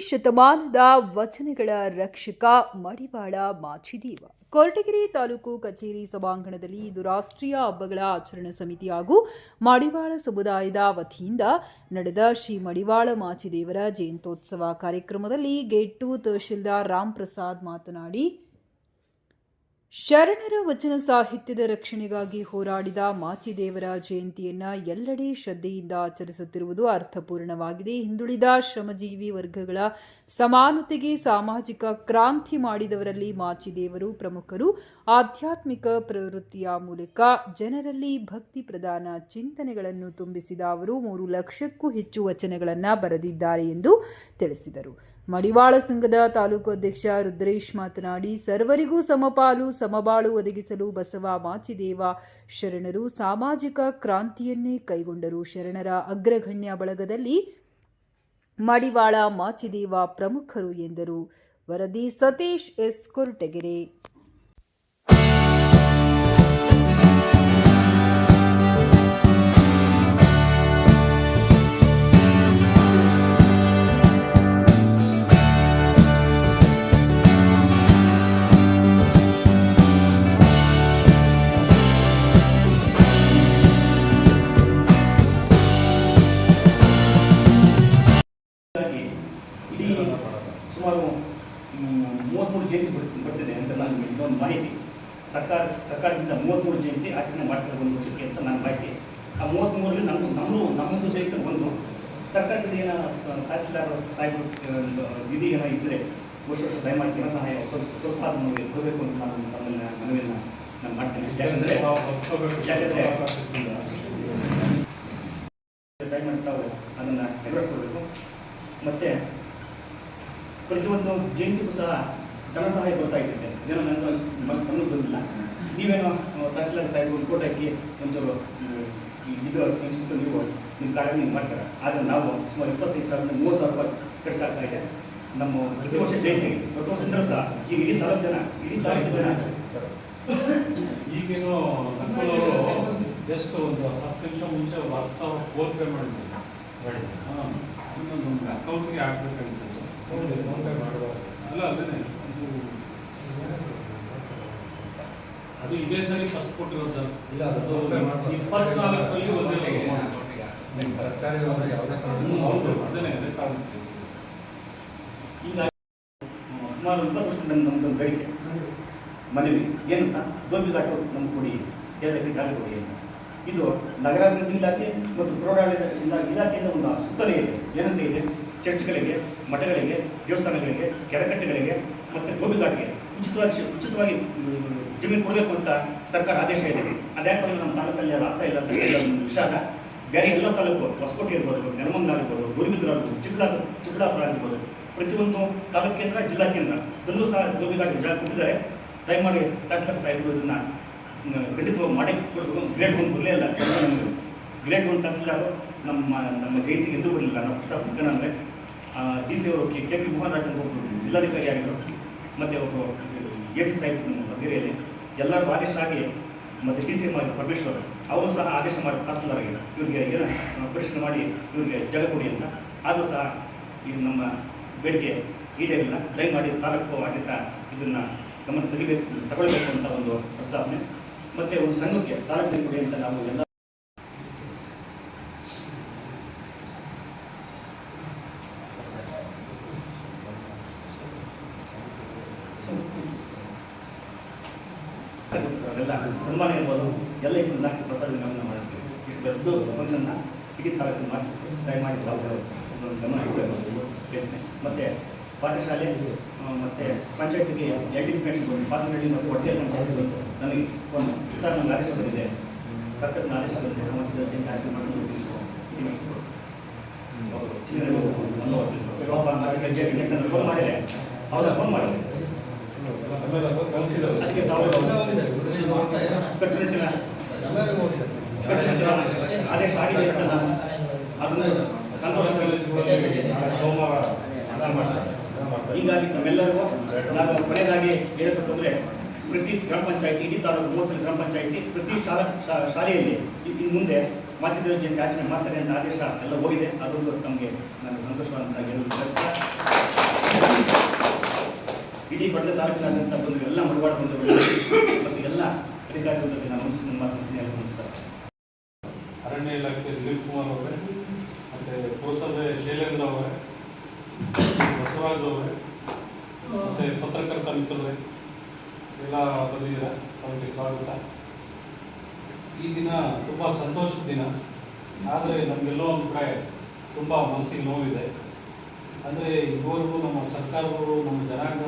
ಶತಮಾನದ ವಚನಗಳ ರಕ್ಷಕ ಮಡಿವಾಳ ಮಾಚಿದೇವ. ಕೊರಟಗೆರೆ ತಾಲೂಕು ಕಚೇರಿ ಸಭಾಂಗಣದಲ್ಲಿ ಇದು ರಾಷ್ಟ್ರೀಯ ಹಬ್ಬಗಳ ಆಚರಣಾ ಸಮಿತಿ ಹಾಗೂ ಮಡಿವಾಳ ಸಮುದಾಯದ ವತಿಯಿಂದ ನಡೆದ ಶ್ರೀ ಮಡಿವಾಳ ಮಾಚಿದೇವರ ಜಯಂತ್ಯೋತ್ಸವ ಕಾರ್ಯಕ್ರಮದಲ್ಲಿ ಗೇಟ್ ಟು ತಹಶೀಲ್ದಾರ್ ರಾಮ್ ಪ್ರಸಾದ್ ಮಾತನಾಡಿ ಶರಣರ ವಚನ ಸಾಹಿತ್ಯದ ರಕ್ಷಣೆಗಾಗಿ ಹೋರಾಡಿದ ಮಾಚಿದೇವರ ಜಯಂತಿಯನ್ನ ಎಲ್ಲೆಡೆ ಶ್ರದ್ಧೆಯಿಂದ ಆಚರಿಸುತ್ತಿರುವುದು ಅರ್ಥಪೂರ್ಣವಾಗಿದೆ. ಹಿಂದುಳಿದ ಶ್ರಮಜೀವಿ ವರ್ಗಗಳ ಸಮಾನತೆಗೆ ಸಾಮಾಜಿಕ ಕ್ರಾಂತಿ ಮಾಡಿದವರಲ್ಲಿ ಮಾಚಿದೇವರು ಪ್ರಮುಖರು. ಆಧ್ಯಾತ್ಮಿಕ ಪ್ರವೃತ್ತಿಯ ಮೂಲಕ ಜನರಲ್ಲಿ ಭಕ್ತಿ ಪ್ರಧಾನ ಚಿಂತನೆಗಳನ್ನು ತುಂಬಿಸಿದ ಅವರು ಮೂರು ಲಕ್ಷಕ್ಕೂ ಹೆಚ್ಚು ವಚನಗಳನ್ನು ಬರೆದಿದ್ದಾರೆ ಎಂದು ತಿಳಿಸಿದರು. ಮಡಿವಾಳ ಸಂಘದ ತಾಲೂಕು ಅಧ್ಯಕ್ಷ ರುದ್ರೇಶ್ ಮಾತನಾಡಿ, ಸರ್ವರಿಗೂ ಸಮಪಾಲು, ಸಮಬಾಳು ಒದಗಿಸಲು ಬಸವ ಮಾಚಿದೇವ ಶರಣರು ಸಾಮಾಜಿಕ ಕ್ರಾಂತಿಯನ್ನೇ ಕೈಗೊಂಡರು. ಶರಣರ ಅಗ್ರಗಣ್ಯ ಬಳಗದಲ್ಲಿ ಮಡಿವಾಳ ಮಾಚಿದೇವ ಪ್ರಮುಖರು ಎಂದರು. ವರದಿ ಸತೀಶ್ ಎಸ್. ಕೊರಟಗೆರೆ. ಮೂವತ್ತ್ಮೂರು ಜಯಂತಿ ಬರ್- ಬರ್ತಿದೆ ಅಂತ ನನಗೆ ಇದೊಂದು ಮಾಹಿತಿ. ಸರ್ಕಾರ ಸರ್ಕಾರದಿಂದ ಮೂವತ್ತ್ಮೂರು ಜಯಂತಿ ಆಚರಣೆ ಮಾಡ್ತಾರೆ ಒಂದು ವರ್ಷಕ್ಕೆ ಅಂತ ನನ್ನ ಮಾಹಿತಿ. ಆ ಮೂವತ್ತ್ಮೂರಲ್ಲಿ ನಮ್ಮದು ನಮ್ಮದು ನಮ್ಮದು ಜಯಂತಿ ಒಂದು. ಸರ್ಕಾರದಿಂದ ಏನೋ ತಹಸೀಲ್ದಾರ್ ಸಾಹೇಬ್ ನಿಧಿ ಏನೋ ಇದ್ದರೆ ವರ್ಷ ವರ್ಷ ದಯಮಾಡಿ ಜನ ಸಹಾಯ ಸ್ವಲ್ಪ ಸ್ವಲ್ಪ ನಮಗೆ ಕೊಡಬೇಕು ಅಂತ ನಾನು ನಮ್ಮನ್ನು ಮನವಿಯನ್ನು ನಾನು ಮಾಡ್ತೇನೆ. ಯಾಕಂದರೆ ಯಾಕಂದರೆ ದಯಮಾಡಿ ತಾವು ಅದನ್ನು ನೆರವೇರಿಸ್ಕೊಳ್ಬೇಕು ಮತ್ತು ಪ್ರತಿಯೊಂದು ಜಯಂತಿಗೂ ಸಹ ಧನ ಸಹಾಯ ಗೊತ್ತಾಗ್ತಿದೆ ಏನೋ ಜನ ನನ್ನ ಗಮನಕ್ಕೆ ಬಂದಿಲ್ಲ. ನೀವೇನೋ ತಹಸೀಲ್ದಾರ್ ಸಾಹೇಬ್ ಒಂದು ಕೋಟಕ್ಕೆ ಒಂಚೂರು ಈ ಇದು ಇನ್ಸ್ಟಿಟ್ಯೂಟ್ ನೀವು ನಿಮ್ಮ ಕಾರ್ಯ ನೀವು ಮಾಡ್ತಾರೆ? ಆದರೆ ನಾವು ಸುಮಾರು ಇಪ್ಪತ್ತೈದು ಸಾವಿರದಿಂದ ಮೂವತ್ತು ಸಾವಿರ ರೂಪಾಯಿ ಖರ್ಚಾಗ್ತಾ ಇದೆ. ನಮ್ಮ ಪ್ರತಿ ವರ್ಷ ಜಯಂತಿ ಪ್ರತಿ ವರ್ಷದಿಂದಲೂ ಸಹ ಈಗ ಇಡೀ ತಾಲೂಕು ಜನ ಇಡೀ ತಾಲೂಕು ಜನ. ಈಗೇನೋ ಜಸ್ಟ್ ಒಂದು ಹತ್ತು ನಿಮಿಷ ಮುಂಚೆ ಒಂದು ಹತ್ತು ಸಾವಿರ ಫೋನ್ ಪೇ ಮಾಡಿದ್ವಿ ಹಾಂ ಇನ್ನೊಂದು ಅಕೌಂಟ್ಗೆ ಹಾಕ್ಬೇಕಾಗಿತ್ತು ಅದು ಇದೇ ಸರಿ ಫಸ್ಟ್ ಕೊಟ್ಟಿರೋದು ಸರ್. ಇಲ್ಲ, ಅದು. ಇಪ್ಪತ್ನಾಲ್ಕರಲ್ಲಿ ಸರ್ಕಾರಿ ಯಾವುದೇ ಹೌದು ಅದಕ್ಕಾಗುತ್ತೆ ಸುಮಾರು ಅಂತ ಬೇಡಿಕೆ. ಮನವಿ ಏನಂತ? ದೋಬಿಘಾಟು ನಮ್ಗೆ ಕೊಡಿ ಎರಡಕ್ಕೆ ಜಾಗ ಕೊಡಿ ಅಂತ. ಇದು ನಗರಾಭಿವೃದ್ಧಿ ಇಲಾಖೆ ಮತ್ತು ಪ್ರೌಢಾಡಳಿತ ಇಲಾ- ಇಲಾಖೆಯಿಂದ ಒಂದು ಸುತ್ತಲೇ ಇದೆ. ಏನಂತ ಇದೆ? ಚರ್ಚ್ಗಳಿಗೆ ಮಠಗಳಿಗೆ ದೇವಸ್ಥಾನಗಳಿಗೆ ಕೆರೆಕಟ್ಟೆಗಳಿಗೆ ಮತ್ತು ಗೋಬಿಘಾಟ್ಗೆ ಉಚಿತವಾಗಿ ಉಚಿತವಾಗಿ ಜಮೀನು ಕೊಡಬೇಕು ಅಂತ ಸರ್ಕಾರ ಆದೇಶ ಇದೆ. ಅದ್ಯಾಕಂದ್ರೆ ನಮ್ಮ ತಾಲೂಕಲ್ಲಿ ಅದು ಆಗ್ತಾ ಇಲ್ಲ ಅಂತ ವಿಷಾದ. ಬೇರೆ ಎಲ್ಲ ತಾಲೂಕು, ಹೊಸಕೋಟೆ ಇರ್ಬೋದು ನೆಲಮಂಗಲ ಆಗಿರ್ಬೋದು ಗುರುಬಿದ್ರ ಆಗಿರ್ಬೋದು ಚಿಕ್ಕಲಾ ಚಿಕ್ಕಬಳ್ಳಾಪುರ ಆಗಿರ್ಬೋದು, ಪ್ರತಿಯೊಂದು ತಾಲೂಕು ಕೇಂದ್ರ, ಜಿಲ್ಲಾ ಕೇಂದ್ರ. ಅಲ್ಲೂ ಸಹ ಗೋಬಿಘಾಟ್ ಜಾಗ ಕೊಟ್ಟಿದ್ದಾರೆ. ದಯಮಾಡಿ ತಹಸೀಲ್ದಾರ್ ಸಾಹೇಬರು ಇದನ್ನ ಖಂಡಿತ ಮಾಡಿ ಕೊಡಬೇಕು. ಗ್ರೇಡ್ ಒಂದು ಬರಲೇ ಇಲ್ಲ. ಗ್ರೇಡ್ ಒನ್ ತಹಸೀಲ್ದಾರ್ ನಮ್ಮ ನಮ್ಮ ಜಯಂತಿಗೆ ಎಂದೂ ಬರಲಿಲ್ಲ ನಾವು ಹೊಸ ಅಂದರೆ ಡಿ ಸಿ ಅವರು ಕೆ ಪಿ ಮೋಹನ್ ರಾಜನ್ ಒಬ್ಬರು ಜಿಲ್ಲಾಧಿಕಾರಿ ಆಗಿದ್ದರು ಮತ್ತು ಒಬ್ಬರು ಎ ಸಿ ಸಾಹೇಬ್ ನಮ್ಮ ಎಲ್ಲರೂ ಆದೇಶ ಆಗಿ ಮತ್ತು ಟಿ ಸಿ ಮಾಡಿ ಪರಮೇಶ್ವರ್ ಅವರು. ಸಹ ಆದೇಶ ಮಾಡಿ ತಹಸೀಲ್ದಾರ್ಗೆ ಇವರಿಗೆ ಏನು ಪರಿಶೀಲನೆ ಮಾಡಿ ಇವರಿಗೆ ಜಾಗ ಕೊಡಿ ಅಂತ. ಆದರೂ ಸಹ ಇದು ನಮ್ಮ ಬೇಡಿಕೆ ಈಡೇರಿಲ್ಲ. ಮಾಡಿ ತಾಲೂಕು ಆಡಳಿತ ಇದನ್ನು ಗಮನ ತೆಗಿಬೇಕು, ತಗೊಳ್ಬೇಕು ಅಂತ ಒಂದು ಪ್ರಸ್ತಾವನೆ. ಮತ್ತು ಒಂದು ಸಂಘಕ್ಕೆ ತಾಲೂಕಿನ ಕೊಡಿ ಅಂತ ನಾವು ಎಲ್ಲ ಅದೆಲ್ಲ ಸನ್ಮಾನ ಇರ್ಬೋದು ಎಲ್ಲ ಇನ್ನು ಲಕ್ಷ ಪ್ರಸಾದ ಗಮನ ಮಾಡ್ತೀವಿ ಇಷ್ಟು ದೊಡ್ಡ ಟಿಕೆಟ್ ಇಡೀ ಟ್ರೈ ಮಾಡಿ ದಯಮಾಡಿ ತಾವು ಒಂದು ಗಮನ ಮತ್ತೆ ಪ್ರಯತ್ನ ಮತ್ತು ಪಾಠಶಾಲೆ ಮತ್ತು ಪಂಚಾಯತಿಗೆ ಎರಡು ಪೆನ್ಷನ್ ಬಂದು ಪಾತ್ರಹಳ್ಳಿ ಮತ್ತು ಹೊಟ್ಟೆ ಪಂಚಾಯತ್ ಬಂತು ನಮಗೆ ಒಂದು ಸರ್ ನಮ್ಗೆ ಆದೇಶ ಬಂದಿದೆ ಸರ್ಕಾರದ ಆದೇಶ ಬಂದಿದೆ ನಮ್ಮ ಜೊತೆ ಆಯ್ಕೆ ಮಾಡಿ ಫೋನ್ ಮಾಡಿದೆ ಹೌದಾ ಫೋನ್ ಮಾಡಿದೆ ಹೀಗಾಗಿ ನಮ್ಮೆಲ್ಲರಿಗೂ ನಾನು ಕೊನೆಯದಾಗಿ ಹೇಳಬೇಕಂದ್ರೆ ಪ್ರತಿ ಗ್ರಾಮ ಪಂಚಾಯತಿ ಇಡೀ ತಾಲೂಕು ಮೂವತ್ತು ಗ್ರಾಮ ಪಂಚಾಯತಿ ಪ್ರತಿ ಶಾಲಾ ಶಾಲೆಯಲ್ಲಿ ಇನ್ನು ಮುಂದೆ ಮಾಚಿದೇವ ಜಯಂತಿ ಆಚರಣೆ ಮಾಡ್ತಾರೆ ಅಂತ ಆದೇಶ ಎಲ್ಲ ಹೋಗಿದೆ ಅದೊಂದು ನಮಗೆ ನಾನು ಸಂತೋಷವಾದಂತಹ ಹೇಳಲು ಬಯಸ್ತಾ ಇಡೀ ಪಡೆದ ತಾಲೂಕಿನಾದ್ಯಂತ ಬಂದು ಎಲ್ಲ ಮಡವಾಡ ಬಂದವರು ಎಲ್ಲ ಅಧಿಕಾರಿಗಳ ನಮ್ಮ ಮನಸ್ಸಿನ ಮಾತು ಎಲ್ಲ ಸರ್. ಅರಣ್ಯ ಇಲಾಖೆ ದಿಲೀಪ್ ಕುಮಾರ್ ಅವರೇ, ಮತ್ತೆ ಪುರಸಭೆ ಶೈಲೇಂದ್ರ ಅವರೇ, ಬಸವರಾಜ್ ಅವರೇ, ಮತ್ತು ಪತ್ರಕರ್ತ ಮಿತ್ರರೇ, ಎಲ್ಲ ಬಂದಿದ್ದೀರ? ಅವರಿಗೆ ಸ್ವಾಗತ. ಈ ದಿನ ತುಂಬ ಸಂತೋಷದ ದಿನ. ಆದರೆ ನಮಗೆಲ್ಲೋ ಒಂದು ಕಡೆ ತುಂಬ ಮನಸ್ಸಿಗೆ ನೋವಿದೆ. ಅಂದರೆ ಇವರೆಗೂ ನಮ್ಮ ಸರ್ಕಾರಗಳು ನಮ್ಮ ಜನಾಂಗ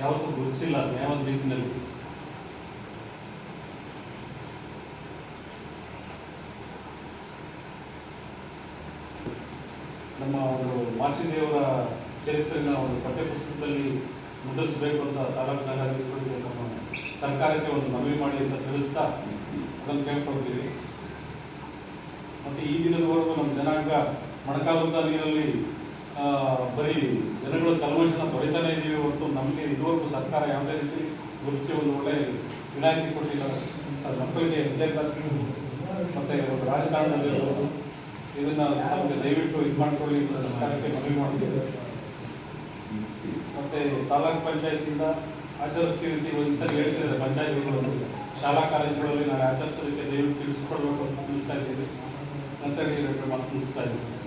ಯಾವತ್ತೂ ಗುರುತಿಸಿಲ್ಲ ಯಾವ ರೀತಿಯಲ್ಲಿ ನಮ್ಮ ಒಂದು ಮಾಚಿದೇವರ ಚರಿತ್ರೆನ ಒಂದು ಪಠ್ಯಪುಸ್ತಕದಲ್ಲಿ ಮುದ್ರಿಸಬೇಕು ಅಂತ ತಾಲೂಕು ನಗರಾಧಿಕಾರಿಗೆ ನಮ್ಮ ಸರ್ಕಾರಕ್ಕೆ ಒಂದು ಮನವಿ ಮಾಡಿ ಅಂತ ತಿಳಿಸ್ತಾ ಅದನ್ನು ಕೇಳ್ಕೊಳ್ತೀವಿ. ಮತ್ತು ಈ ದಿನದವರೆಗೂ ನಮ್ಮ ಜನಾಂಗ ಮಣಕಾಲದ ನೀರಲ್ಲಿ ಬರೀ ಜನಗಳ ಕಲ್ಮಶನ ಬರೀತಾನೆ ಇದೀವಿ ಹೊರತು ನಮಗೆ ಇದುವರೆಗೂ ಸರ್ಕಾರ ಯಾವುದೇ ರೀತಿ ಗುರುತಿಸಿ ಒಂದು ಒಳ್ಳೆ ವಿನಾಯಿತಿ ಕೊಟ್ಟಿಲ್ಲ ಸರ್, ಮಕ್ಕಳಿಗೆ ವಿದ್ಯಾಭ್ಯಾಸ ಮತ್ತು ಒಂದು ರಾಜಕಾರಣದಲ್ಲಿರ್ಬೋದು ಇದನ್ನು ನಮಗೆ ದಯವಿಟ್ಟು ಇದು ಮಾಡ್ಕೊಳ್ಳಿ ಸರ್ಕಾರಕ್ಕೆ ಮನವಿ ಮಾಡಿದ್ದೇವೆ. ಮತ್ತೆ ತಾಲೂಕ್ ಪಂಚಾಯತಿಯಿಂದ ಆಚರಿಸ್ತೀವಿ ರೀತಿ ಒಂದು ಸರಿ ಹೇಳ್ತಿದ್ದಾರೆ ಪಂಚಾಯತ್ಗಳು. ಶಾಲಾ ಕಾಲೇಜುಗಳಲ್ಲಿ ನಾವು ಆಚರಿಸೋದಕ್ಕೆ ದಯವಿಟ್ಟು ತಿಳಿಸ್ಕೊಡ್ಬೇಕು ಅಂತ ತಿಳಿಸ್ತಾ ಇದ್ದೀವಿ. ಹೇಳಿ ಮಾತು ಮುಗಿಸ್ತಾ ಇದ್ದೀವಿ.